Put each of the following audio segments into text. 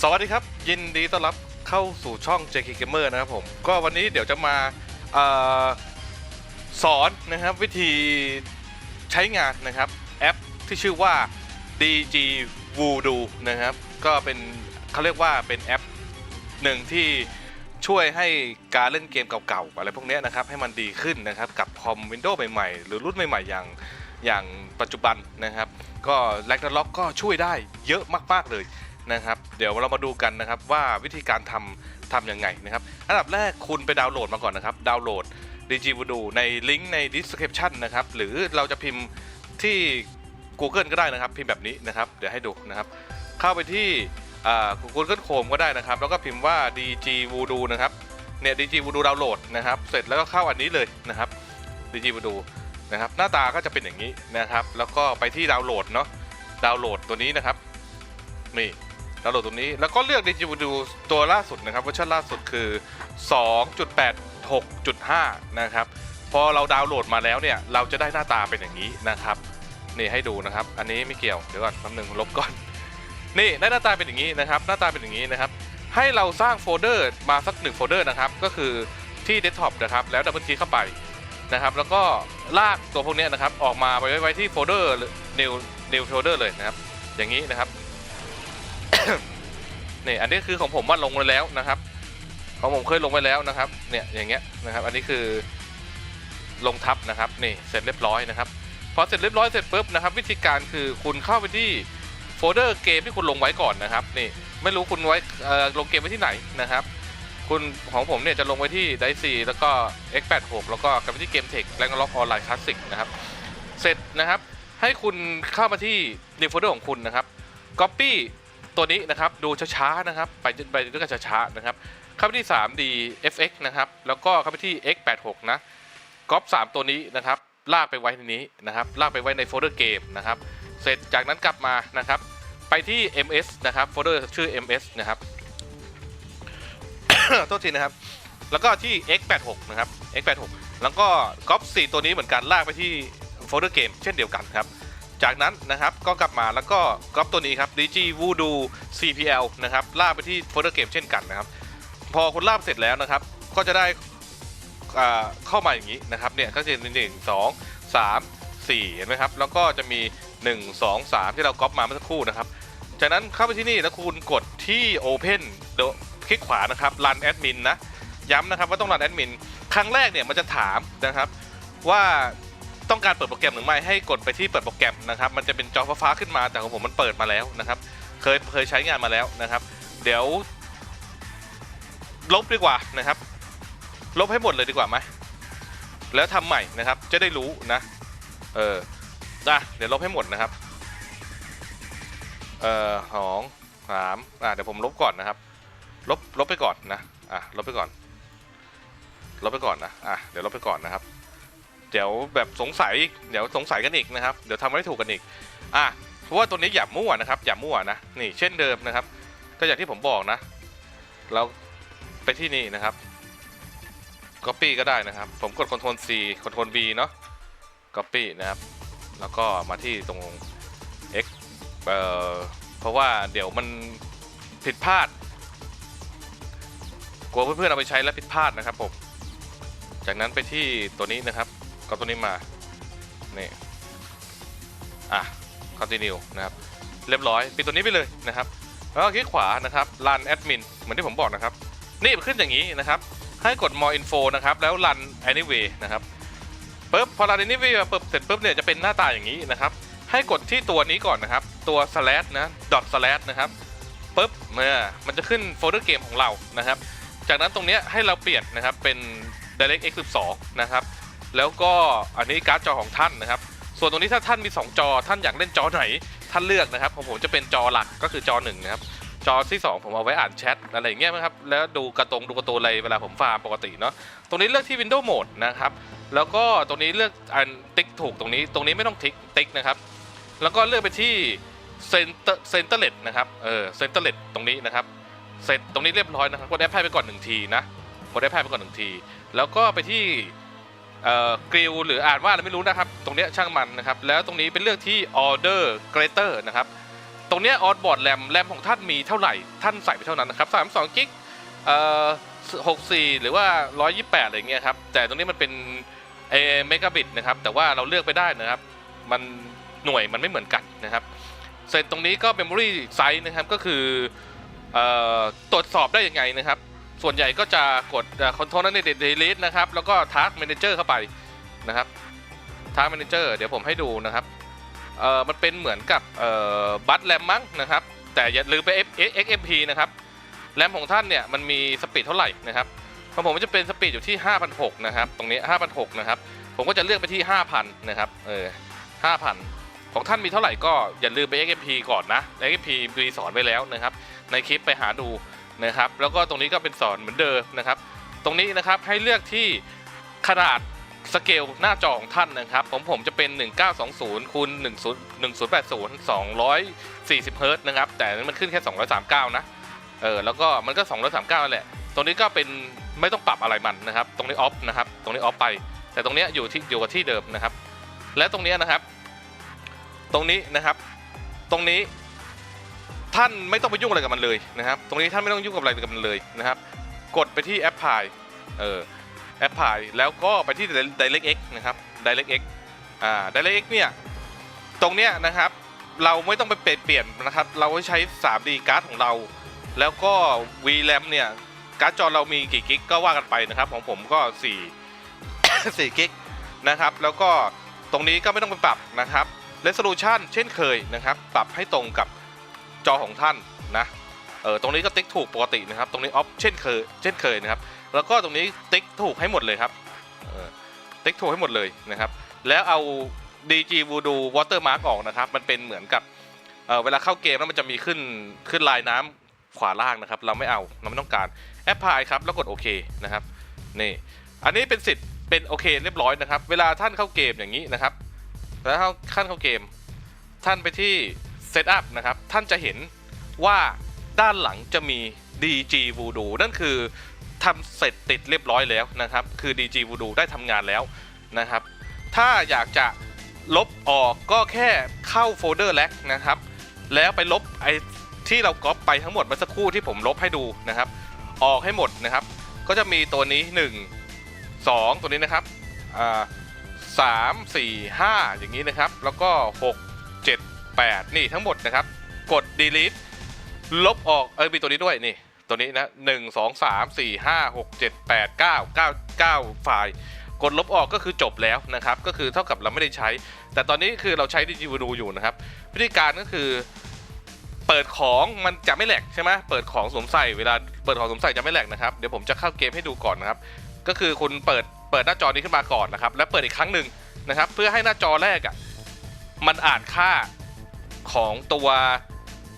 สวัสดีครับ ยินดีต้อนรับเข้าสู่ช่อง JK Gamer นะครับผม ก็วันนี้เดี๋ยวจะมาออสอนนะครับวิธีใช้งานนะครับ แอปที่ชื่อว่า DG Voodoo นะครับ ก็เป็นเขาเรียกว่าเป็นแอปหนึ่งที่ช่วยให้การเล่นเกมเก่าๆอะไรพวกนี้นะครับ ให้มันดีขึ้นนะครับ กับคอม Windows ใหม่ๆ หรือรุ่นใหม่ๆ อย่างอย่างปัจจุบันนะครับ ก็แลกล็อกก็ช่วยได้เยอะมากๆเลย นะครับ เดี๋ยวเรามาดูกันนะครับว่าวิธีการทำทำยังไงนะครับ อันดับแรกคุณไปดาวน์โหลดมาก่อนนะครับ ดาวน์โหลด DG Voodoo ในลิงก์ใน description นะครับ หรือเราจะพิมพ์ที่ Google ก็ได้นะครับ พิมพ์แบบนี้นะครับ เดี๋ยวให้ดูนะครับ เข้าไปที่อ่า Google Chrome ก็ได้นะครับ แล้วก็พิมพ์ว่า DG Voodoo นะครับ เนี่ย DG Voodoo ดาวน์โหลดนะครับ เสร็จแล้วก็เข้าอันนี้เลยนะครับ DG Voodoo นะครับ หน้าตาก็จะเป็นอย่างนี้นะครับ แล้วก็ไปที่ดาวน์โหลดเนาะ ดาวน์โหลดตัวนี้นะครับ นี่ ดาวน์โหลดตัวนี้ แล้วก็เลือก DG Voodoo ตัวล่าสุดนะครับเวอร์ชันล่าสุดคือ 2.86.5 นะครับ พอเราดาวน์โหลดมาแล้วเนี่ยเราจะได้หน้าตาเป็นอย่างนี้นะครับนี่ให้ดูนะครับ อันนี้ไม่เกี่ยวเดี๋ยวก่อนแป๊บนึงลบก่อน นี่ได้หน้าตาเป็นอย่างนี้นะครับ หน้าตาเป็นอย่างนี้นะครับ ให้เราสร้างโฟลเดอร์มาสักหนึ่งโฟลเดอร์นะครับ ก็คือที่เดสก์ท็อปนะครับ แล้วดับเบิลคลิกเข้าไปนะครับ แล้วก็ลากตัวพวกนี้นะครับ ออกมาไว้ไว้ที่โฟลเดอร์ new new folder เลยนะครับ อย่างนี้นะครับ นี่อันนี้คือของผมว่าลงไว้แล้วนะครับ ของผมเคยลงไว้แล้วนะครับ เนี่ยอย่างเงี้ยนะครับ อันนี้คือลงทับนะครับนี่เสร็จเรียบร้อยนะครับพอเสร็จเรียบร้อยเสร็จปุ๊บนะครับ วิธีการคือคุณเข้าไปที่โฟลเดอร์เกมที่คุณลงไว้ก่อนนะครับนี่ไม่รู้คุณไว้เอ่อลงเกมไว้ที่ไหนนะครับ คุณของผมเนี่ยจะลงไว้ที่ไดซีแล้วก็ X86 แล้วก็กลับไปที่เกมเทคแรงล็อกออนไลน์คลาสสิกนะครับเสร็จนะครับให้คุณเข้ามาที่ในโฟลเดอร์ของคุณนะครับ Copy ตัวนี้นะครับดูช้าๆนะครับ ไปไปด้วยกันช้าๆนะครับเข้าไปที่ 3D FX นะครับแล้วก็เข้าไปที่ X86 นะก๊อป3ตัวนี้นะครับลากไปไว้ในนี้นะครับลากไปไว้ในโฟลเดอร์เกมนะครับเสร็จจากนั้นกลับมานะครับ ไปที่ MS นะครับโฟลเดอร์ชื่อ MS นะครับโทษทีนะครับ แล้วก็ที่ X86 นะครับ X86 แล้วก็ก๊อป4ตัวนี้เหมือนกันลากไปที่โฟลเดอร์เกมเช่นเดียวกันครับ จากนั้นนะครับก็กลับมาแล้วก็ก๊อปตัวนี้ครับ DG Voodoo CPL นะครับล่าไปที่โฟลเดอร์เกมเช่นกันนะครับ พอคุณลาเสร็จแล้วนะครับ ก็จะได้เข้ามาอย่างนี้นะครับเนี่ยก็จะมีหนึ่งสองสามสี่เห็นไหมครับ แล้วก็จะมี 1 2 3 ที่เราก๊อปมาเมื่อสักครู่นะครับ จากนั้นเข้าไปที่นี่แล้วคุณกดที่ Open เดี๋ยวคลิกขวานะครับ Run Admin นะ ย้ำนะครับว่าต้อง Run Admin ครั้งแรกเนี่ยมันจะถามนะครับว่า ต้องการเปิดโปรแกรมหรือไม่ให้กดไปที่เปิดโปรแกรมนะครับมันจะเป็นจอฟ้าขึ้นมาแต่ของผมมันเปิดมาแล้วนะครับเคยเคยใช้งานมาแล้วนะครับ เดี๋ยว ลบดีกว่านะครับ ลบให้หมดเลยดีกว่าไหมแล้วทำใหม่นะครับ จะได้รู้นะเอออะเดี๋ยวลบให้หมดนะครับเอ่อสองสามอะเดี๋ยวผมลบก่อนนะครับ ลบลบไปก่อนนะอะลบไปก่อนลบไปก่อนนะอะเดี๋ยวลบไปก่อนนะครับ ดี๋ยวแบบสงสัยเดี๋ยวสงสัยกันอีกนะครับ เดี๋ยวทำไม่ถูกกันอีกอะเพราะว่าตัวนี้อย่ามั่วนะครับ อย่ามั่วนะนี่เช่นเดิมนะครับ ก็อย่างที่ผมบอกนะ เราไปที่นี่นะครับ Copy ก็ได้นะครับ ผมกด Ctrl C Ctrl V เนาะ Copy นะครับ แล้วก็มาที่ตรง X เอ่อเพราะว่าเดี๋ยวมันผิดพลาด กลัวเพื่อนๆเอาไปใช้แล้วผิดพลาดนะครับผม จากนั้นไปที่ตัวนี้นะครับ ก็ตัวนี้มา นี่ อะ continue นะครับ เรียบร้อย ปิดตัวนี้ไปเลยนะครับ แล้วก็คลิกขวานะครับ run admin เหมือนที่ผมบอกนะครับ นี่ขึ้นอย่างนี้นะครับ ให้กด more info นะครับ แล้ว run anyway นะครับปุ๊บพอ run anyway ปุ๊บเสร็จปุ๊บเนี่ยจะเป็นหน้าตาอย่างนี้นะครับ ให้กดที่ตัวนี้ก่อนนะครับ ตัว slash นะ dot slash นะครับปุ๊บเมื่อมันจะขึ้นโฟลเดอร์เกมของเรานะครับ จากนั้นตรงนี้ให้เราเปลี่ยนนะครับเป็น DirectX 12 นะครับ แล้วก็อันนี้การ์ดจอของท่านนะครับ ส่วนตรงนี้ถ้าท่านมี 2 จอ ท่านอยากเล่นจอไหน ท่านเลือกนะครับของผมจะเป็นจอหลักก็คือจอ1นะครับจอที่ 2 ผมเอาไว้อ่านแชทอะไรอย่างเงี้ยนะครับแล้วดูกระตรงดูการ์ตูอะไรเวลาผมฟาร์มปกติเนาะตรงนี้เลือกที่ Windows Mode นะครับแล้วก็ตรงนี้เลือกอันติ๊กถูกตรงนี้ตรงนี้ไม่ต้องติ๊กติ๊กนะครับแล้วก็เลือกไปที่ Center Centerlet นะครับเออ Centerlet ตรงนี้นะครับเสร็จตรงนี้เรียบร้อยนะครับกดแอปพลายไปก่อนหนึ่งทีนะกดแอปพลายไปก่อนหนึ่งที แล้วก็ไปที่ กริลหรืออ่านว่าอะไรไม่รู้นะครับ ตรงเนี้ยช่างมันนะครับ แล้วตรงนี้เป็นเลือกที่ order greater นะครับ ตรงเนี้ออนบอร์ดแรมแรมของท่านมีเท่าไหร่ ท่านใส่ไปเท่านั้นนะครับ32กิกเอ่อ64หรือว่า128อะไรเงี้ยครับ แต่ตรงนี้มันเป็นเอเมกะบิตนะครับ แต่ว่าเราเลือกไปได้นะครับ มันหน่วยมันไม่เหมือนกันนะครับ เสร็จตรงนี้ก็ Memory Size นะครับ ก็คือออตรวจสอบได้ยังไงนะครับ ส่วนใหญ่ก็จะกดคอนโทรลนั่นเดลิทนะครับ แล้วก็ Task Manager เข้าไปนะครับ Task Manager เดี๋ยวผมให้ดูนะครับเอ่อมันเป็นเหมือนกับเอ่อบัตแรมมั้งนะครับ แต่อย่าลืมไป F XMP นะครับแรมของท่านเนี่ยมันมีสปีดเท่าไหร่นะครับของผมมันจะเป็นสปีดอยู่ที่5,600นะครับ ตรงนี้5,600นะครับ ผมก็จะเลือกไปที่ 5,000นะครับ เออ5,000 ของท่านมีเท่าไหร่ก็อย่าลืมไป XMP ก่อนนะ XMP มีสอนไว้แล้วนะครับ ในคลิปไปหาดู นะครับ แล้วก็ตรงนี้ก็เป็นสอนเหมือนเดิมนะครับ ตรงนี้นะครับให้เลือกที่ขนาดสเกลหน้าจอของท่านนะครับผมผมจะเป็น 1920คูณ10 1080 240เฮิร์ตนะครับ แต่อันนี้มันขึ้นแค่ 239 นะ เออ แล้วก็มันก็ 239นั่นแหละ ตรงนี้ก็เป็นไม่ต้องปรับอะไรมันนะครับ ตรงนี้ออฟนะครับ ตรงนี้ออฟไป แต่ตรงเนี้ยอยู่ที่อยู่กับที่เดิมนะครับ และตรงเนี้ยนะครับ ตรงนี้นะครับ ตรงนี้ ท่านไม่ต้องไปยุ่งอะไรกับมันเลยนะครับ ตรงนี้ท่านไม่ต้องยุ่งกับอะไรกับมันเลยนะครับ กดไปที่แอปพลายเออแอปพลายแล้วก็ไปที่ Direct X นะครับ Direct X อ่า Direct X เนี่ยตรงเนี้ยนะครับเราไม่ต้องไปเปลี่ยนนนะครับ เราใช้ 3D การ์ดของเรา แล้วก็ VRAM เนี่ยการ์ดจอเรามีกี่กิกก็ว่ากันไปนะครับ ของผมก็4 4กิกนะครับ แล้วก็ตรงนี้ก็ไม่ต้องไปปรับนะครับ Resolution เช่นเคยนะครับ ปรับให้ตรงกับ จอของท่านนะเออตรงนี้ก็ติ๊กถูกปกตินะครับ ตรงนี้ออฟเช่นเคยเช่นเคยนะครับ แล้วก็ตรงนี้ติ๊กถูกให้หมดเลยครับเออติ๊กถูกให้หมดเลยนะครับ แล้วเอา DG Voodoo Watermark ออกนะครับ มันเป็นเหมือนกับเออเวลาเข้าเกมแล้วมันจะมีขึ้นขึ้นลายน้ำขวาล่างนะครับ เราไม่เอาเราไม่ต้องการแอปพลายครับแล้วกดโอเคนะครับนี่อันนี้เป็นสิทธิ์เป็นโอเคเรียบร้อยนะครับ เวลาท่านเข้าเกมอย่างนี้นะครับแล้วเข้าขั้นเข้าเกม ท่านไปที่ Setup นะครับ ท่านจะเห็นว่าด้านหลังจะมี DG Voodoo นั่นคือทำเสร็จติดเรียบร้อยแล้วนะครับ คือ DG Voodoo ได้ทำงานแล้วนะครับ ถ้าอยากจะลบออกก็แค่เข้าโฟลเดอร์แลกนะครับ แล้วไปลบไอ้ที่เราก๊อปไปทั้งหมดเมื่อสักครู่ที่ผมลบให้ดูนะครับ ออกให้หมดนะครับ ก็จะมีตัวนี้ 1 2 ตัวนี้นะครับอ่าสามสี่ห้าอย่างนี้นะครับ แล้วก็ 6 7 8 นี่ทั้งหมดนะครับ กด delete ลบออก เออมีตัวนี้ด้วยนี่ ตัวนี้นะหนึ่งสองสามสี่ห้าหกเจ็ดแปดเก้าเก้าเก้าไฟล์กดลบออกก็คือจบแล้วนะครับ ก็คือเท่ากับเราไม่ได้ใช้ แต่ตอนนี้คือเราใช้ดิจิวดูอยู่นะครับ วิธีการก็คือเปิดของมันจะไม่แหลกใช่ไหมเปิดของสวมใส่เวลาเปิดของสวมใส่จะไม่แหลกนะครับ เดี๋ยวผมจะเข้าเกมให้ดูก่อนนะครับ ก็คือคุณเปิดเปิดหน้าจอนี้ขึ้นมาก่อนนะครับ แล้วเปิดอีกครั้งหนึ่งนะครับ เพื่อให้หน้าจอแรกอะมันอ่านค่า ของตัว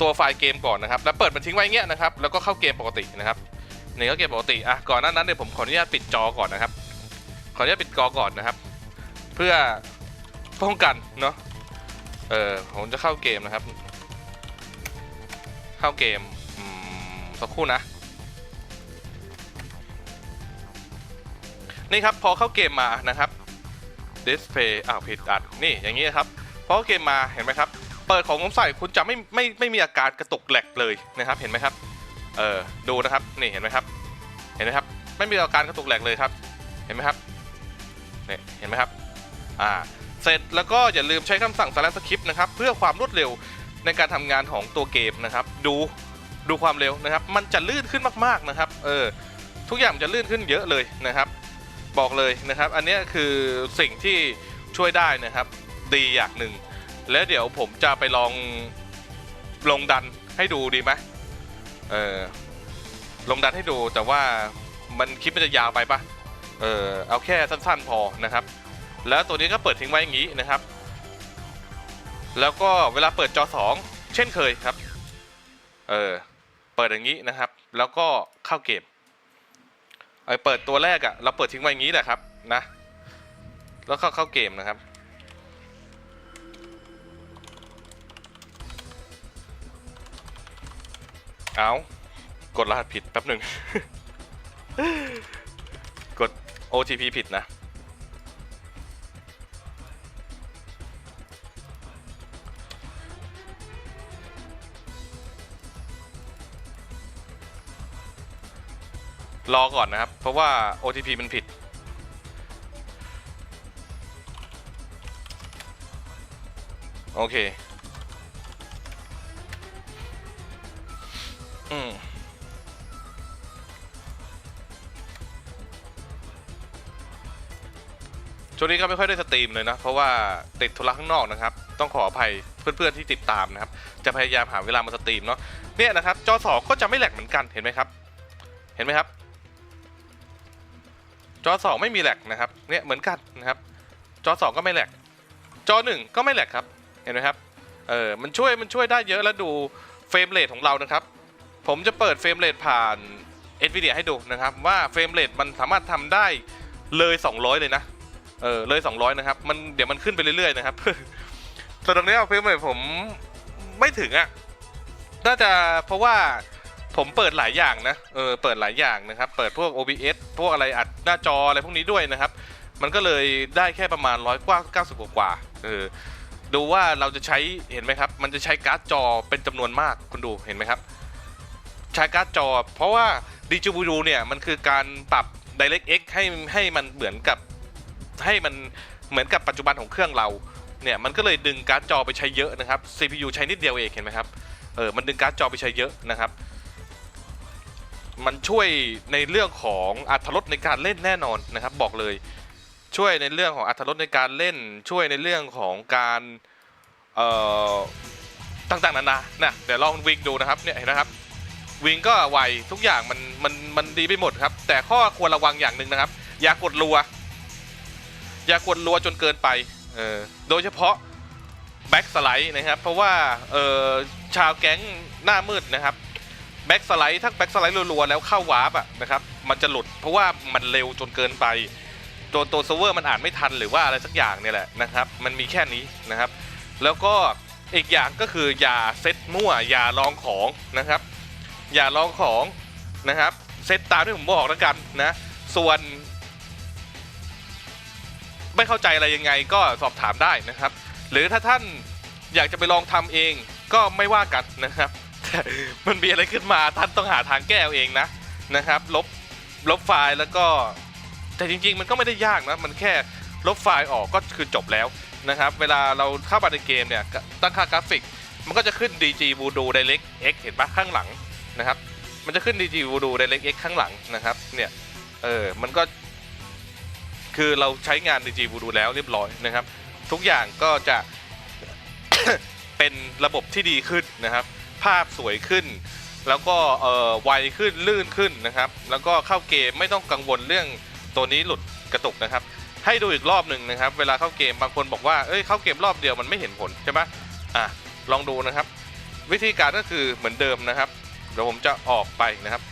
ตัวไฟล์เกมก่อนนะครับแล้วเปิดมันทิ้งไว้เงี้ยนะครับแล้วก็เข้าเกมปกตินะครับนี่ก็เกมปกติอะก่อนหน้านั้นเนี่ยผมขออนุญาตปิดจอก่อนนะครับขออนุญาตปิดจอก่อนนะครับ เพื่อป้องกันเนาะเออผมจะเข้าเกมนะครับ เข้าเกมอืมสักครู่นะนี่ครับพอเข้าเกมมานะครับ display อ้าวผิดอัดนี่อย่างนี้ครับพอเข้าเกมมาเห็นไหมครับ เปิดของผมใส่คุณจะไม่ไม่ไม่มีอาการกระตุกแหลกเลยนะครับ เห็นไหมครับ เออดูนะครับนี่เห็นไหมครับ เห็นไหมครับ ไม่มีอาการกระตุกแหลกเลยครับ เห็นไหมครับนี่เห็นไหมครับอ่าเสร็จแล้วก็อย่าลืมใช้คำสั่ง slash script นะครับเพื่อความรวดเร็วในการทำงานของตัวเกมนะครับ ดูดูความเร็วนะครับ มันจะลื่นขึ้นมากๆนะครับ เออทุกอย่างจะลื่นขึ้นเยอะเลยนะครับ บอกเลยนะครับ อันนี้คือสิ่งที่ช่วยได้นะครับ ดีอย่างหนึ่ง แล้วเดี๋ยวผมจะไปลองลงดันให้ดูดีไหมเออลงดันให้ดูแต่ว่ามันคลิปมันจะยาวไปปะเออเอาแค่สั้นๆพอนะครับ แล้วตัวนี้ก็เปิดทิ้งไว้อย่างนี้นะครับ แล้วก็เวลาเปิดจอ 2 เช่นเคยครับ เออเปิดอย่างนี้นะครับ แล้วก็เข้าเกมไอเปิดตัวแรกอะ่ะเราเปิดทิ้งไว้อย่างนี้แหละครับนะ แล้วเข้าเข้าเกมนะครับ เอากดรหัสผิดแป๊บหนึ่ง กด OTP ผิดนะ รอก่อนนะครับ เพราะว่า OTP มันผิดโอเค อืมช่วงนี้ก็ไม่ค่อยได้สตรีมเลยนะ เพราะว่าติดธุระข้างนอกนะครับ ต้องขออภัยเพื่อนๆที่ติดตามนะครับ จะพยายามหาเวลามาสตรีมเนาะเนี่ยนะครับ จอสองก็จะไม่แหลกเหมือนกันเห็นไหมครับ เห็นไหมครับ จอสองไม่มีแหลกนะครับ เนี่ยเหมือนกันนะครับ จอสองก็ไม่แหลก จอหนึ่งก็ไม่แหลกครับ เห็นไหมครับ เออมันช่วยมันช่วยได้เยอะแล้วดูเฟรมเรทของเรานะครับ ผมจะเปิดเฟรมเรทผ่าน NVIDIA ให้ดูนะครับว่าเฟรมเรทมันสามารถทำได้เลย 200 เลยนะ เออเลย 200 นะครับ มันเดี๋ยวมันขึ้นไปเรื่อยๆนะครับแต่ตรงนี้เฟรมเรทผมไม่ถึงอะน่าจะเพราะว่าผมเปิดหลายอย่างนะ เออ เปิดหลายอย่างนะครับ เปิดพวก OBS พวกอะไรอัดหน้าจออะไรพวกนี้ด้วยนะครับ มันก็เลยได้แค่ประมาณร้อยกว่าเก้าสิบกว่าเออ ดูว่าเราจะใช้ เห็นไหมครับ มันจะใช้การ์ดจอเป็นจำนวนมาก คุณดู เห็นไหมครับ ใช้การ์ดจอ เพราะว่า d j v เนี่ยมันคือการปรับ DirectX ให้ให้มันเหมือนกับให้มันเหมือนกับปัจจุบันของเครื่องเราเนี่ยมันก็เลยดึงการ์ดจอไปใช้เยอะนะครับ CPU ใช้นิดเดียวเองเห็นไหมครับเออมันดึงการ์ดจอไปใช้เยอะนะครับ มันช่วยในเรื่องของอัตรถรสในการเล่นแน่นอนนะครับ บอกเลยช่วยในเรื่องของอัตรถรสในการเล่น ช่วยในเรื่องของการเอ่อต่างๆนานานะเดี๋ยวลองวิ่งดูนะครับเนี่ยเห็นนะครับ วิงก็ไวทุกอย่างมันมันมันดีไปหมดครับ แต่ข้อควรระวังอย่างหนึ่งนะครับ อย่ากดรัว อย่ากดรัวจนเกินไปเออโดยเฉพาะแบ็กสไลด์นะครับ เพราะว่าเออชาวแก๊งหน้ามืดนะครับแบ็กสไลด์ถ้าแบ็กสไลด์รัวๆแล้วเข้าวาร์ปอะนะครับมันจะหลุดเพราะว่ามันเร็วจนเกินไปตัวตัวเซิร์ฟเวอร์มันอ่านไม่ทันหรือว่าอะไรสักอย่างเนี่ยแหละนะครับ มันมีแค่นี้นะครับ แล้วก็อีกอย่างก็คืออย่าเซตมั่วอย่าลองของนะครับ อย่าลองของนะครับเซตตามที่ผมบอกแล้วกันนะ ส่วน ไม่เข้าใจอะไรยังไงก็สอบถามได้นะครับ หรือถ้าท่านอยากจะไปลองทำเองก็ไม่ว่ากันนะครับมันมีอะไรขึ้นมาท่านต้องหาทางแก้เอาเองนะนะครับ ลบลบไฟล์แล้วก็ แต่จริง ๆ มันก็ไม่ได้ยากนะ มันแค่ลบไฟล์ออกก็คือจบแล้วนะครับ เวลาเราเข้ามาในเกมเนี่ยตั้งค่ากราฟิก มันก็จะขึ้น DG Voodoo Direct X เห็นปะข้างหลัง นะครับ มันจะขึ้น DG Voodoo Direct X ข้างหลังนะครับ เนี่ย เออ มันก็ คือเราใช้งาน DG Voodoo แล้วเรียบร้อยนะครับ ทุกอย่างก็จะ เป็นระบบที่ดีขึ้นนะครับ ภาพสวยขึ้น แล้วก็เอ่อไวขึ้นลื่นขึ้นนะครับ แล้วก็เข้าเกมไม่ต้องกังวลเรื่องตัวนี้หลุดกระตุกนะครับ ให้ดูอีกรอบหนึ่งนะครับ เวลาเข้าเกมบางคนบอกว่า เอ้ยเข้าเกมรอบเดียวมันไม่เห็นผลใช่ปะอะลองดูนะครับ วิธีการก็คือเหมือนเดิมนะครับ เดี๋ยวผมจะออกไปนะครับ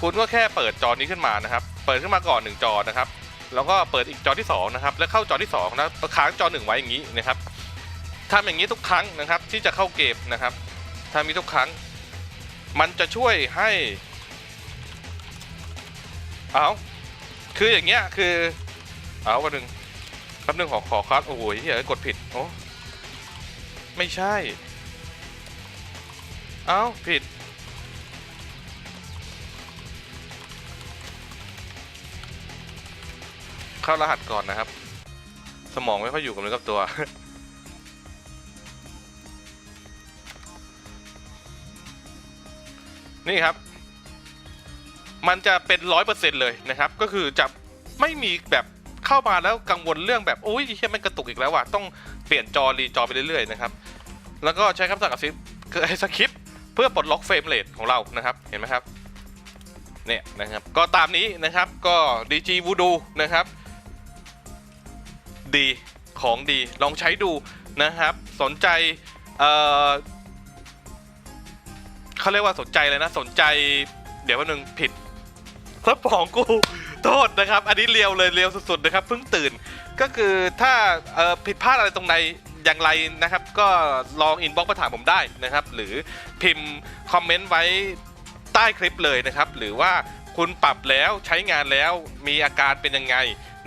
คุณก็แค่เปิดจอนี้ขึ้นมานะครับ เปิดขึ้นมาก่อนหนึ่งจอนะครับ แล้วก็เปิดอีกจอที่สองนะครับ แล้วเข้าจอที่สองนะค้างจอหนึ่งไว้อย่างนี้นะครับทำอย่างนี้ทุกครั้งนะครับ ที่จะเข้าเกมนะครับทำมีทุกครั้ง มันจะช่วยให้ เอาคืออย่างเงี้ยคือ เอาวันหนึ่งแป๊บนึงขอขอคัสโอ้โหเฮ้ยกดผิดโอ้ไม่ใช่ เอาผิด เข้ารหัสก่อนนะครับ สมองไม่ค่อยอยู่กับเนื้อกับตัว นี่ครับ มันจะเป็นร้อยเปอร์เซ็นต์เลยนะครับ ก็คือจะไม่มีแบบเข้ามาแล้วกังวลเรื่องแบบโอ้ยแค่มันกระตุกอีกแล้วว่ะต้องเปลี่ยนจอรีจอไปเรื่อยๆนะครับ แล้วก็ใช้คำสั่งกับซิปคือไอ้สคริปเพื่อปลดล็อกเฟรมเรทของเรานะครับ เห็นไหมครับเนี่ยนะครับก็ตามนี้นะครับก็ DG Voodoo นะครับ ดีของดีลองใช้ดูนะครับ สนใจเอ่อเขาเรียกว่าสนใจเลยนะ สนใจ เดี๋ยววันหนึ่งผิดสปองกูโทษนะครับ อันนี้เลียวเลยเลียวสุดๆนะครับเพิ่งตื่นก็คือถ้าผิดพลาดอะไรตรงไหนอย่างไรนะครับ ก็ลองอินบ็อกซ์มาถามผมได้นะครับ หรือพิมพ์คอมเมนต์ไว้ใต้คลิปเลยนะครับ หรือว่า คุณปรับแล้วใช้งานแล้วมีอาการเป็นยังไง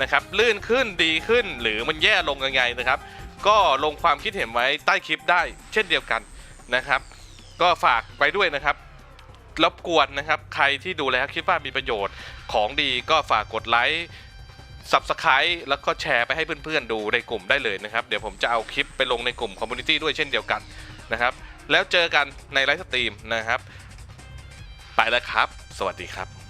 นะครับลื่นขึ้นดีขึ้นหรือมันแย่ลงยังไงนะครับ ก็ลงความคิดเห็นไว้ใต้คลิปได้ เช่นเดียวกันนะครับ ก็ฝากไว้ด้วยนะครับรบกวนนะครับ ใครที่ดูแล้วคิดว่ามีประโยชน์ของดีก็ฝากกดไลค์ Subscribe แล้วก็แชร์ไปให้เพื่อนๆดูในกลุ่มได้เลยนะครับ เดี๋ยวผมจะเอาคลิปไปลงในกลุ่มคอมมูนิตี้ด้วยเช่นเดียวกันนะครับ แล้วเจอกันในไลฟ์สตรีมนะครับ ไปแล้วครับ สวัสดีครับ